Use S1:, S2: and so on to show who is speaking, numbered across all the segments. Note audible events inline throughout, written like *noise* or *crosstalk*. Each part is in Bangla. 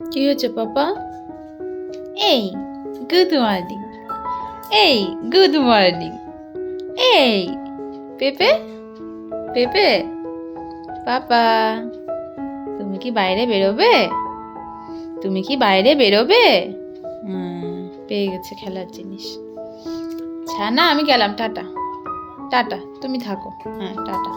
S1: কি হয়েছে, পাপা? এই গুড মর্নিং এই গুড মর্নিং এই, পেপে? পেপে? পাপা, তুমি কি বাইরে বেরোবে? তুমি কি বাইরে বেরোবে? পেয়ে গেছে খেলার জিনিস। ছানা আমি গেলাম, টাটা। টাটা, তুমি থাকো। হ্যাঁ টাটা।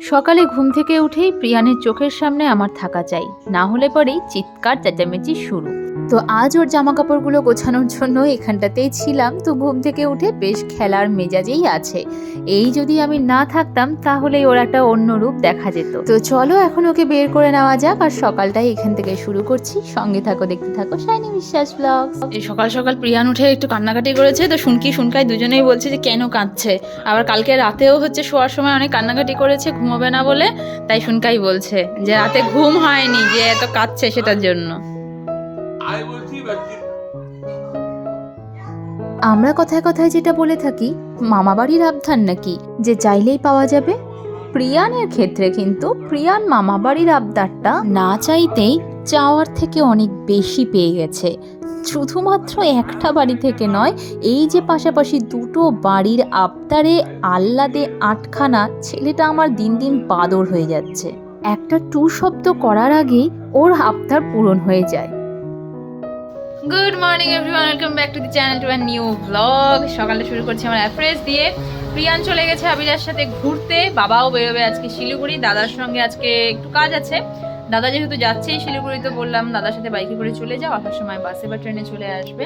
S2: সকালে ঘুম থেকে উঠেই প্রিয়ানের চোখের সামনে আমার থাকা চাই, না হলে পরেই চিৎকার চেঁচামেচি শুরু। তো আজ ওর জামা কাপড়গুলো গোছানোর জন্য এখানটাতেই ছিলাম। তো ঘুম থেকে উঠে বেশ খেলার মেজাজেই আছে। এই যদি আমি না থাকতাম, তাহলেই ওর একটা অন্য রূপ দেখা যেত। তো চলো এখন ওকে বের করে নেওয়া যাক আর সকালটাই এখান থেকে শুরু করছি। সঙ্গে থাকো, দেখতে থাকো, শাইনি বিশ্বাস ব্লগ
S1: এই সকাল সকাল প্রিয়ান উঠে একটু কান্নাকাটি করেছে। তো শুনকি শুনকাই দুজনেই বলছে যে, কেন কাঁদছে? আবার কালকে রাতেও হচ্ছে শোয়ার সময় অনেক কান্নাকাটি করেছে, ঘুমোবে না বলে। তাই শুনকাই বলছে যে, রাতে ঘুম হয়নি যে, এত কাঁদছে সেটার জন্য।
S2: আমরা কথায় কথায় যেটা বলে থাকি, মামাবাড়ির আবধান নাকি? যে চাইলেই পাওয়া যাবে? প্রিয়ানের ক্ষেত্রে কিন্তু প্রিয়ান মামাবাড়ির আবদারটা না চাইতেই চাওয়ার থেকে অনেক বেশি পেয়ে গেছে। শুধুমাত্র একটা বাড়ি থেকে নয়, এই যে পাশাপাশি দুটো বাড়ির আবদারে আহ্লাদে আটখানা ছেলেটা আমার দিন দিন বাদর হয়ে যাচ্ছে। একটা টু শব্দ করার আগেই ওর আবদার পূরণ হয়ে যায়।
S1: Good morning everyone welcome back to the channel to a new blog সকালে শুরু করছি আমার অ্যাফ্রেস দিয়ে। প্রিয়ান চলে গেছে আবিরার সাথে ঘুরতে। বাবাও বেরোবে আজকে শিলিগুড়ি। দাদার সঙ্গে আজকে একটু কাজ আছে। দাদা যেহেতু যাচ্ছেই শিলিগুড়ি তো বললাম, দাদার সাথে বাইকে করে চলে যাও। আসার সময় বাসে বা ট্রেনে চলে আসবে।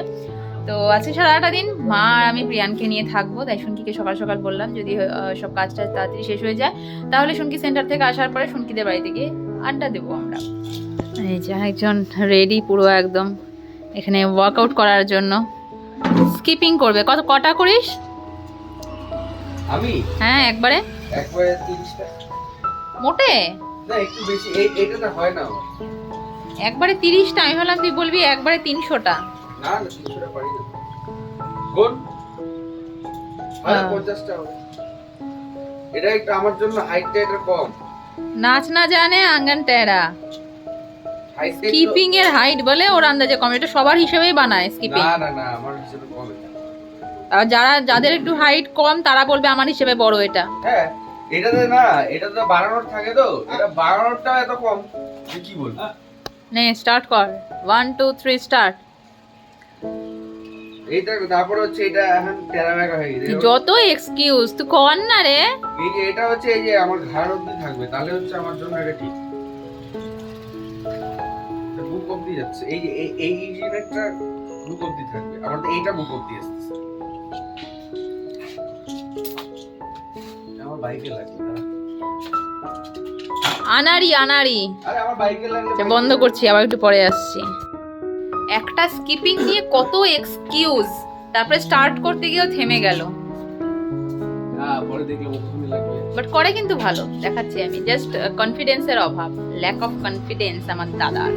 S1: তো আজকে সারাটা দিন মা আর আমি প্রিয়ানকে নিয়ে থাকব। তাই শুনকিকে সকাল সকাল বললাম, যদি সব কাজ টাজ তাড়াতাড়ি শেষ হয়ে যায়, তাহলে শুনকি সেন্টার থেকে আসার পরে শুনকিদের বাড়িতে গিয়ে আড্ডা দেবো আমরা। এই যে একজন রেডি পুরো একদম এখানে ওয়ার্কআউট করার জন্য। স্কিপিং করবে। কত কটা করিস?
S3: আমি?
S1: হ্যাঁ একবারে।
S3: একবারে তিরিশটা।
S1: মোটে?
S3: না একটু বেশি। এই এটা হয় না।
S1: একবারে তিরিশটা? আমি ভাবলাম তুই বলবি একবারে তিনশোটা।
S3: না না তিনশোটা পারি না। কোন আরে
S1: হ্যাঁ।
S3: পঞ্চাশটা হবে। এটা একটু আমার জন্য হাইটটা এটা কম।
S1: নাচ না জানে আঙ্গন টেরা।
S3: হাইট
S1: স্কিপিং এর হাইট বলে ওর আন্দাজে কম এটা সবার হিসেবেই বানায় স্কিপিং
S3: না না না আমার হিসেবে কম
S1: আর যারা যাদের একটু হাইট কম তারা বলবে আমার হিসেবে বড় এটা।
S3: হ্যাঁ এটাতে না এটা তো বাড়ানোর থাকে তো এটা বাড়ানোরটা এত কম। তুই কি বল
S1: নে স্টার্ট কর। ওয়ান টু থ্রি স্টার্ট
S3: এইটা তারপর হচ্ছে এটা এখন টেরা বেকা হয়ে গেছে।
S1: যত এক্সকিউজ তুই কর না রে।
S3: এই যে এটা হচ্ছে এই যে আমার ঘাড় অব্দি থাকবে তাহলে হচ্ছে আমার জন্য এটা ঠিক। বুক অব্দি যাচ্ছে। এই এই- বুক অব্দি থাকবে। আমার তো এইটা বুক অব্দি আসছে। আমার বাইকে লাগবে
S1: আনারি আনারি
S3: আরে আমার বাইকে লাগলে
S1: আচ্ছা, বন্ধ করছি আবার একটু পরে আসছি। একটা স্কিপিং নিয়ে কত এক্সকিউজ তারপরে স্টার্ট করতে গিয়েও থেমে গেল। বাট করে কিন্তু ভালো দেখাচ্ছি আমি। জাস্ট কনফিডেন্সের অভাব ল্যাক অফ কনফিডেন্স আমার দাদার।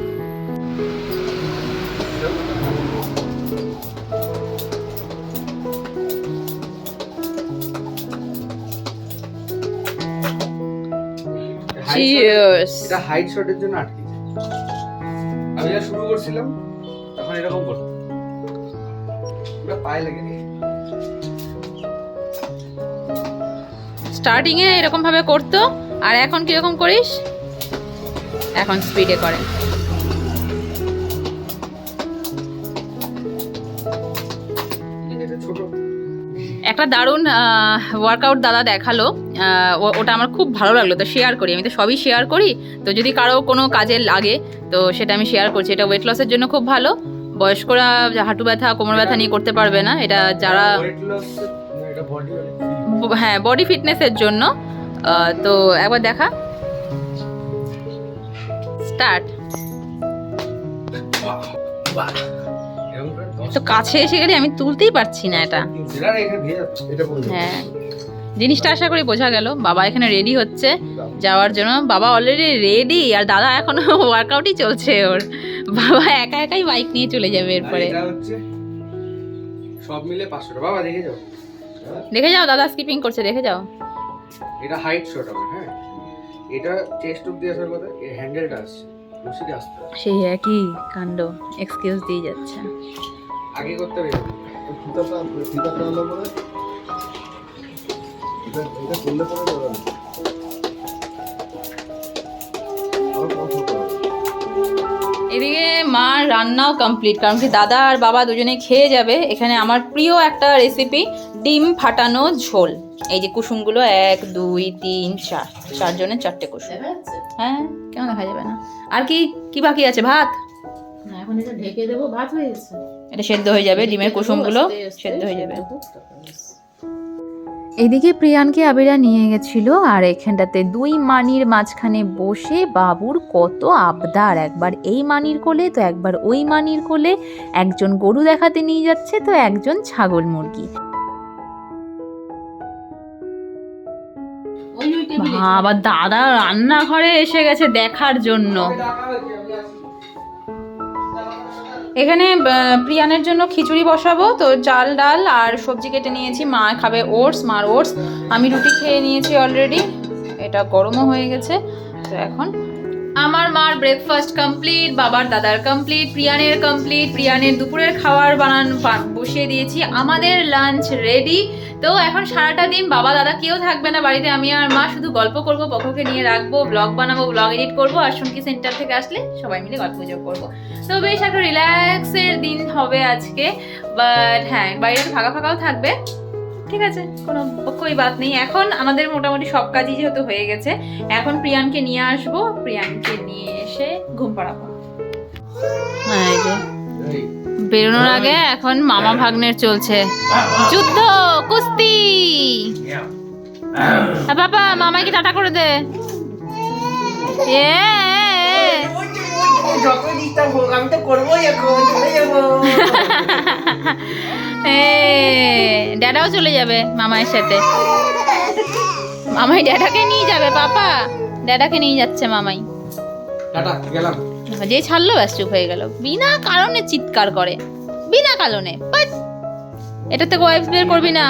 S3: এটা হাইট শটের জন্য আটকে যায়। আমি যা শুরু করছিলাম তখন এরকম করতাম। ওটা পায়ে লেগে
S1: স্টার্টিং এ এরকম ভাবে করতো আর এখন কীরকম করিস? এখন স্পিডে করে। একটা দারুণ ওয়ার্কআউট দাদা দেখাল। ও- ওটা আমার খুব ভালো লাগল তো শেয়ার করি। আমি তো সবই শেয়ার করি। তো যদি কারও কোনো কাজে লাগে তো সেটা আমি শেয়ার করছি। এটা ওয়েট লসের জন্য খুব ভালো। বয়স্করা হাঁটু ব্যথা কোমর ব্যথা নিয়ে করতে পারবে না। এটা যারা হ্যাঁ বডি ফিটনেসের জন্য। তো একবার দেখা। স্টার্ট তো কাছে এসে গেলে আমি তুলতেই পারছি না এটা। হ্যাঁ। জিনিসটা আশা করি বোঝা গেল। বাবা এখানে রেডি হচ্ছে যাওয়ার জন্য। বাবা অলরেডি রেডি আর দাদা এখনও ওয়ার্কআউটই চলছে ওর। বাবা একা একাই বাইক নিয়ে চলে যাবে এরপরে।
S3: সব মিলে পাঁচশো টাকা। বাবা দেখে যাও।
S1: দেখে যাও দাদা স্কিপিং করছে দেখে যাও।
S3: এটা হাইট শট আমার হ্যাঁ। এটা চেস্ট অব্দি আসার কথা হ্যান্ডেলটা আসছে হবে।
S1: সেই একই কাণ্ড এক্সকিউজ দিয়ে যাচ্ছে।
S3: আগে করতে হবে।
S4: ফিতাটা ফিতাটা হলো পরে এটা এটা করলে পরে ধরা নেই। আরও কত করবে?
S1: এদিকে মার রান্নাও কমপ্লিট কারণ কি দাদা আর বাবা দুজনে খেয়ে যাবে। এখানে আমার প্রিয় একটা রেসিপি ডিম ফাটানো ঝোল। এই যে কুসুমগুলো এক দুই তিন চার। চারজনের চারটে কুসুম। হ্যাঁ কেন দেখা যাবে না? আর কি কি বাকি আছে? ভাত?
S5: এখন এটা ঢেকে দেবো ভাত হয়ে গেছে।
S1: এটা সেদ্ধ হয়ে যাবে ডিমের কুসুমগুলো সেদ্ধ হয়ে যাবে।
S2: এদিকে প্রিয়ানকে আবিরা নিয়ে গেছিল আর এখানটাতে দুই মানির মাঝখানে বসে বাবুর কত আবদার। একবার এই মানির কোলে তো একবার ওই মানির কোলে। একজন গরু দেখাতে নিয়ে যাচ্ছে তো একজন ছাগল মুরগি।
S1: আবার দাদা রান্নাঘরে এসে গেছে দেখার জন্য। এখানে প্রিয়ানের জন্য খিচুড়ি বসাবো। তো চাল, ডাল আর সবজি কেটে নিয়েছি। মা খাবে ওটস, মার ওটস। আমি রুটি খেয়ে নিয়েছি অলরেডি এটা গরমও হয়ে গেছে। তো এখন আমার মার ব্রেকফাস্ট কমপ্লিট বাবার দাদার কমপ্লিট প্রিয়ানের কমপ্লিট প্রিয়ানের দুপুরের খাবার বানান বসিয়ে দিয়েছি, আমাদের লাঞ্চ রেডি তো এখন সারাটা দিন বাবা, দাদা কেউ থাকবে না বাড়িতে, আমি আর মা শুধু গল্প করব পক্ষকে নিয়ে রাখব ব্লগ বানাবো ব্লগ এডিট করব, আর শুনকি সেন্টার থেকে আসলে সবাই মিলে গল্প গুজব করব। তো বেশ একটা রিল্যাক্সের দিন হবে আজকে বাট হ্যাঁ বাড়িতে ফাঁকা ফাঁকাও থাকবে। ঠিক আছে কোনো কই বাত নেই। এখন আমাদের মোটামুটি সব কাজই যেহেতু হয়ে গেছে এখন প্রিয়ানকে নিয়ে আসব প্রিয়ানকে নিয়ে এসে ঘুম পাড়াবো। হ্যাঁ বেরোনোর আগে এখন মামা ভাগ্নের চলছে। যুদ্ধ কুস্তি! হ্যাঁ। বাবা মামাকে টাটা করে দে। এ। *laughs* এ, ড্যাডাও চলে যাবে মামায়ের সাথে। মামাই ড্যাডাকে নিয়ে যাবে পাপা। ড্যাডাকে নিয়ে যাচ্ছে মামাই।
S3: গেলাম।
S1: যে ছাড়লো ব্যাস চুপ হয়ে গেল। বিনা কারণে চিৎকার করে। বিনা কারণে বাট এটা থেকে ওয়াইফ বের করবি না।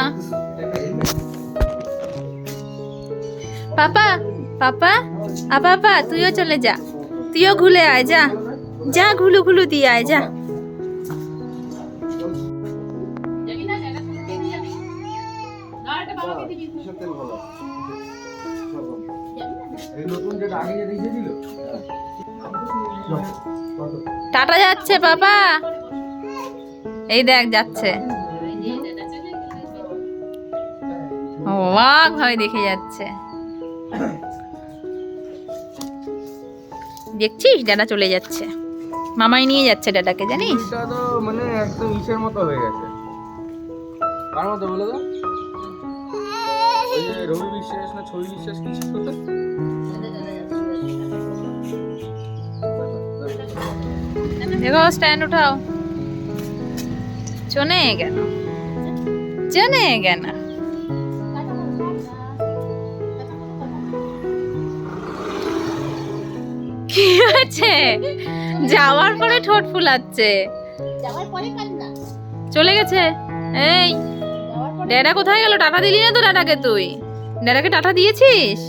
S1: পাপা পাপা আ পাপা তুইও চলে যা। তুইও ঘুলে আয়, যা। যা ঘুলু ঘুলু দিয়ে আয়, যা। টাটা যাচ্ছে বাবা এই দেখ, যাচ্ছে। অবাক ভাবে দেখে যাচ্ছে। দেখছিস? ড্যাডা চলে যাচ্ছে। মামাই নিয়ে যাচ্ছে ড্যাডাকে জানিস?
S3: এটা তো মানে একদম ইসের মতো হয়ে গেছে। কার মতো বলো তো? ওই যে রবি বিশ্বাস না ছবি বিশ্বাস কি ছিল
S1: দেখো স্ট্যান্ড উঠাও। চনে কেন? চনে কেন? কি হয়েছে? যাওয়ার পরে ঠোঁট ফুলাচ্ছে।
S5: যাওয়ার পরে কান্না
S1: চলে গেছে? এই ড্যাডা কোথায় গেল? টাটা দিলি না তো ড্যাডাকে তুই? ড্যাডাকে টাটা দিয়েছিস?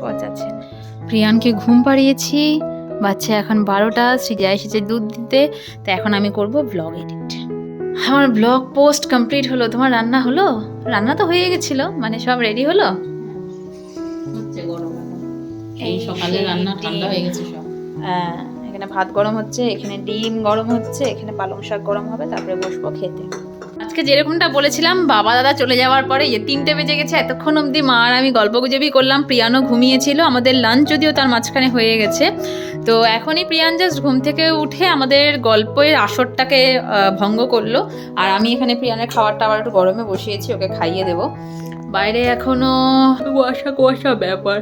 S1: পচাচ্ছে প্রিয়ানকে ঘুম পাড়িয়েছি। বাচ্চা এখন বারোটা সৃজা এসেছে দুধ দিতে। তো এখন আমি করব ব্লগ এডিট আমার ব্লগ পোস্ট কমপ্লিট হলো। তোমার রান্না হলো? রান্না তো হয়ে গেছিল মানে সব রেডি হলো।
S5: এই সকালে রান্না ঠান্ডা হয়ে গেছে সব।
S1: হ্যাঁ এখানে ভাত গরম হচ্ছে এখানে ডিম গরম হচ্ছে এখানে পালং শাক গরম হবে তারপরে বসবো খেতে। আজকে যেরকমটা বলেছিলাম বাবা দাদা চলে যাওয়ার পরে যে তিনটে বেজে গেছে এতক্ষণ অবধি মা আর আমি গল্প গুজবই করলাম প্রিয়ানও ঘুমিয়েছিল আমাদের লাঞ্চ যদিও তার মাঝখানে হয়ে গেছে। তো এখনই প্রিয়ান জাস্ট ঘুম থেকে উঠে আমাদের গল্পের আসরটাকে ভঙ্গ করল। আর আমি এখানে প্রিয়ানের খাবারটা আবার একটু গরমে বসিয়েছি ওকে খাইয়ে দেবো। বাইরে এখনও কুয়াশা কুয়াশা ব্যাপার।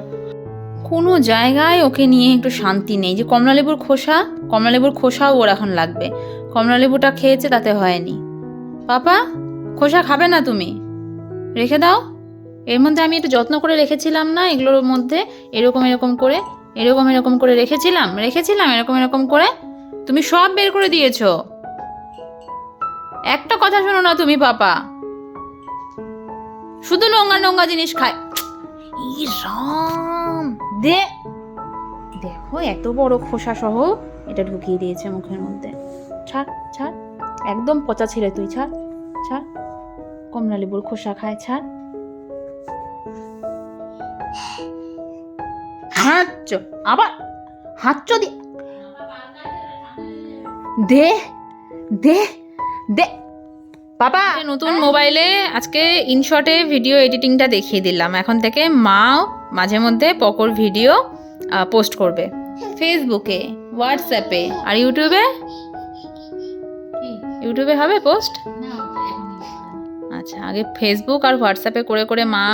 S1: কোনো জায়গায় ওকে নিয়ে একটু শান্তি নেই। যে কমলালেবুর খোসা, কমলালেবুর খোসাও ওর এখন লাগবে। কমলালেবুটা খেয়েছে, তাতে হয়নি। পাপা, খোসা খাবে না তুমি? রেখে দাও। এর মধ্যে আমি একটু যত্ন করে রেখেছিলাম না এগুলোর মধ্যে। এরকম এরকম করে, এরকম এরকম করে রেখেছিলাম রেখেছিলাম, এরকম এরকম করে। তুমি সব বের করে দিয়েছ। একটা কথা শোনো না তুমি, পাপা। শুধু নোংরা নোংরা জিনিস খায়। দে।
S2: দেখো এত বড় খোসা সহ এটা ঢুকিয়ে দিয়েছে মুখের মধ্যে। ছাড় ছাড়। একদম পচা ছেলে তুই ছাড় ছাড়। কমলা লেবুর খোসা খায় ছাড়। হাঁচ আবার হাঁচ দি দে দে দে। বাবা
S1: নতুন মোবাইলে আজকে ইনশটে ভিডিও এডিটিংটা দেখিয়ে দিলাম। এখন থেকে মাও মাঝে মধ্যে পকর ভিডিও পোস্ট করবে। ফেসবুকে হোয়াটসঅ্যাপে আর ইউটিউবে ইউটিউবে হবে পোস্ট। আচ্ছা আগে ফেসবুক আর হোয়াটসঅ্যাপে করে করে মা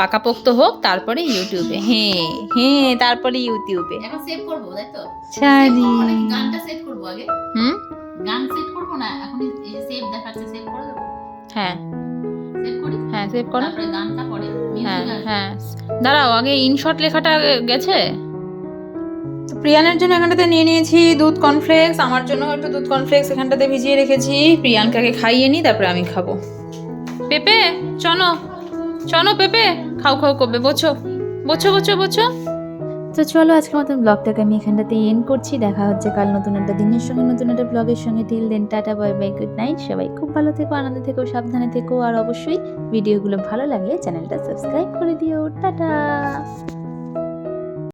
S1: পাকাপোক্ত হোক তারপরে ইউটিউবে হ্যাঁ হ্যাঁ তারপরে ইউটিউবে
S5: এখন সেভ করব তাই তো?
S1: জানি।
S5: Save করব নাকি? গানটা সেট করব আগে?
S1: হুম?
S5: গান সেট করব না? এখন সেভ দেখাচ্ছে সেভ করে দেবো?
S1: হ্যাঁ।
S5: সেভ করি?
S1: হ্যাঁ সেভ করো।
S5: তারপরে গানটা পরে
S1: হ্যাঁ হ্যাঁ। দাঁড়াও আগে ইনশর্ট লেখাটা গেছে? তো প্রিয়ানের জন্য এখানটাতে নিয়ে নিয়েছি দুধ কর্নফ্লেক্স আমার জন্য একটু দুধ কর্নফ্লেক্স এখানটাতে ভিজিয়ে রেখেছি। প্রিয়ানকে খাইয়ে নিই তারপরে আমি খাব। পেপে চনো চনো পেপে। খাও খাও করবে বোছো বোঝো বোঝো বোছো
S2: তো চলো আজকের মতন ব্লগটাকে আমি এখানটাতে এন্ড করছি। দেখা হচ্ছে কাল নতুন একটা দিনের সঙ্গে, নতুন একটা ব্লগের সঙ্গে। Till then tata bye bye good night সবাই খুব ভালো থেকো, আনন্দ থেকো, সাবধানে থেকো। আর অবশ্যই ভিডিওগুলো ভালো লাগলে চ্যানেলটা সাবস্ক্রাইব করে দিও। টাটা!